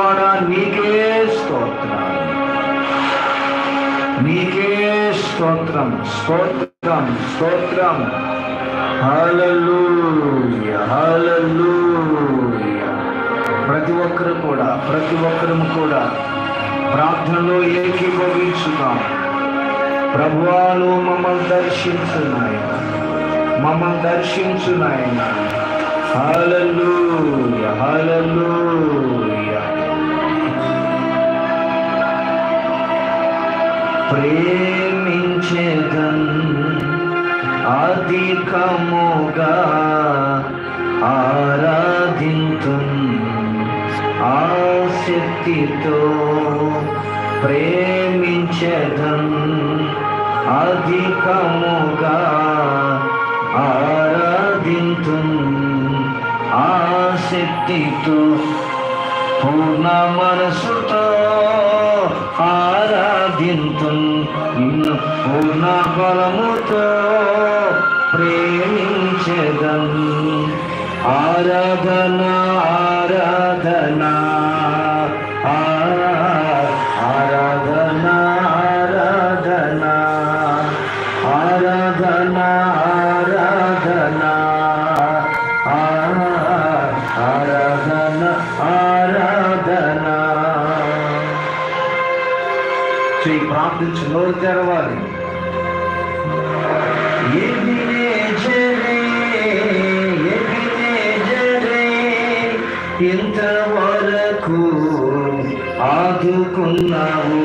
ద్వారా నీకే స్తోత్రం. నీకే స్తోత్రం స్తోత్రం స్తోత్రం. ప్రతి ఒక్కరు కూడా ప్రతి ఒక్కరు కూడా ప్రార్థనలో ఏకీభవించుదాం. ప్రభువాలు మమ్మల్ని దర్శించున్నాయన మమ్మల్ని దర్శించున్నాయన హాలల్లు హాలల్లు ప్రేమించేదన్ అధికముగా ఆరాధింతు ఆసక్తితో ప్రేమించదన్ అధికముగా ఆరాధింతు ఆసక్తితో పూర్ణ మనసుతో ఆరాధింతు నిన్ను పూర్ణ బలముతో ప్రేమించదం ఆరాధన ఆరాధనా. చేయి ప్రార్థించి నోరు తెరవాలి. ఇంతవరకు ఆదుకున్నావు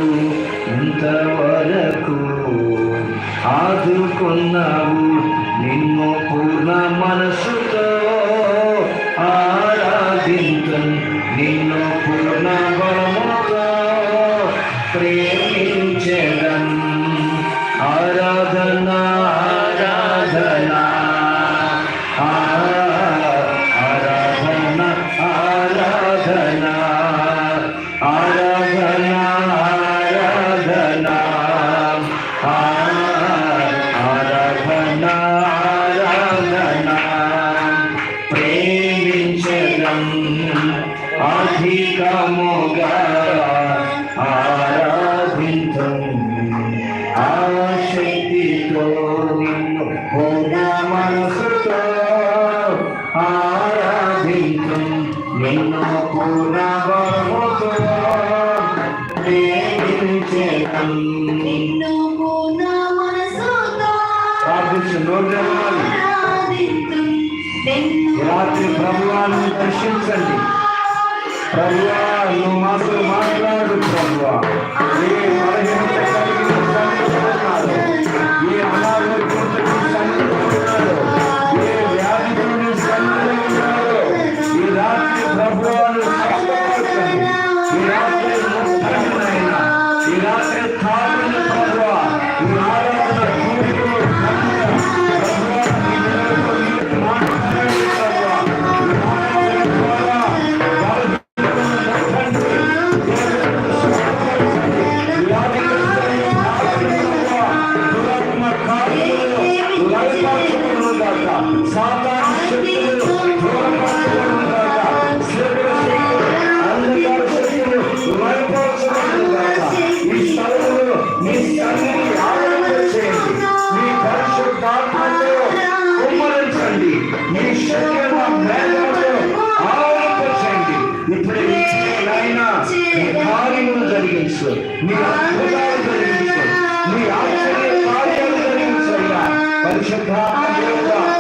ఇంతవరకు ఆదుకున్నావు నిన్ను పూర్ణ మనసుతో ఆరాధించు నిన్ను పూర్ణ మనసుతో ప్రార్థించు నోరు ఈ రాత్రి ప్రభువాను దర్శించండి. ప్రభువా నువ్వు మాతో మాట్లాడు ప్రభువా. ఏ నీ ఆశ్చర్య కార్యాలు జరిగించయ్యా పరిశుద్ధాత్మ దేవుడా